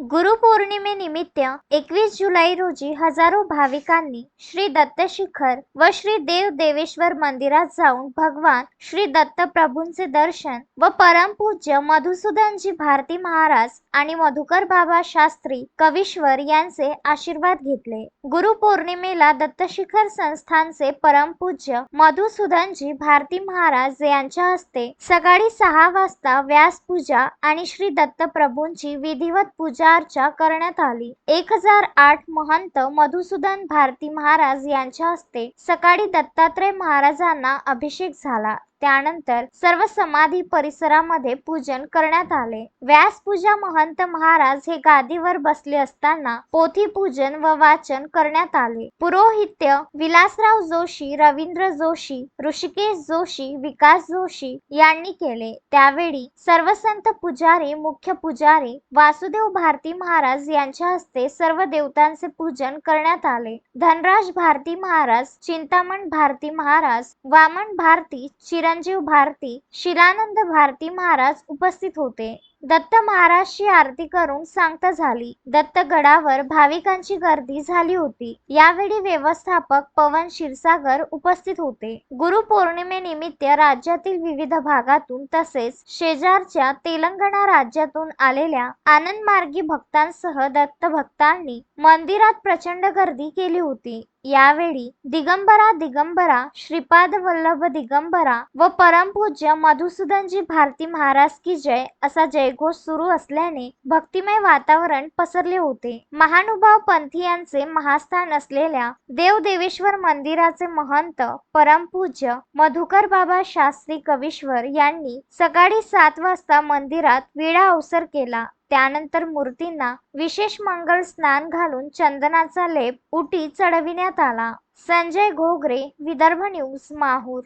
गुरुपौर्णिमेनिमित्त एकवीस जुलै रोजी हजारो भाविकांनी श्री दत्तशिखर व श्री देव देवेश्वर मंदिरात जाऊन भगवान श्री दत्त प्रभूंचे दर्शन व परमपूज्य मधुसूदनजी भारती महाराज आणि मधुकर बाबा शास्त्री कवीश्वर यांचे आशीर्वाद घेतले. गुरुपौर्णिमेला दत्तशिखर संस्थानचे परमपूज्य मधुसूदनजी भारती महाराज यांच्या हस्ते सकाळी सहा वाजता व्यासपूजा आणि श्री दत्त प्रभूंची विधिवत पूजा चर्चा करण्यात आली. एक हजार आठ महंत मधुसूदन भारती महाराज यांच्या हस्ते सकाळी दत्तात्रय महाराजांना अभिषेक झाला. त्यानंतर सर्व समाधी परिसरामध्ये पूजन करण्यात आले. व्यासपूजा महंत महाराज हे गादीवर बसले असताना पोथी पूजन व वाचन करण्यात आले. पुरोहित्य विलासराव जोशी रवींद्र जोशी ऋषिकेश जोशी विकास जोशी यांनी केले. त्यावेळी सर्व संत पुजारी मुख्य पुजारी वासुदेव भारती महाराज यांच्या हस्ते सर्व देवतांचे पूजन करण्यात आले. धनराज भारती महाराज चिंतामण भारती महाराज वामन भारती चिरंजीव भारती शिलानंद भारती महाराज उपस्थित होते. दत्त महाराजची आरती करून सांगता झाली. दत्तगडावर भाविकांची गर्दी झाली होती. यावेळी व्यवस्थापक पवन क्षीरसागर उपस्थित होते. गुरुपौर्णिमेनिमित्त राज्यातील विविध भागातून तसेच शेजारच्या तेलंगणा राज्यातून आलेल्या आनंदमार्गी भक्तांसह दत्त भक्तांनी मंदिरात प्रचंड गर्दी केली होती. यावेळी दिगंबरा दिगंबरा श्रीपाद वल्लभ दिगंबरा व परमपूज्य मधुसूदनजी भारती महाराज की जय असा जय जयघोष सुरू असल्याने भक्तिमय वातावरण पसरले होते. महानुभाव पंथीयांचे महास्थान असलेल्या देव देवेश्वर मंदिराचे महंत परमपूज्य मधुकर बाबा शास्त्री कवीश्वर यांनी सकाळी सात वाजता मंदिरात विडा अवसर केला. त्यानंतर मूर्तींना विशेष मंगल स्नान घालून चंदनाचा लेप उटी चढविण्यात आला. संजय घोगरे विदर्भ न्यूज माहूर.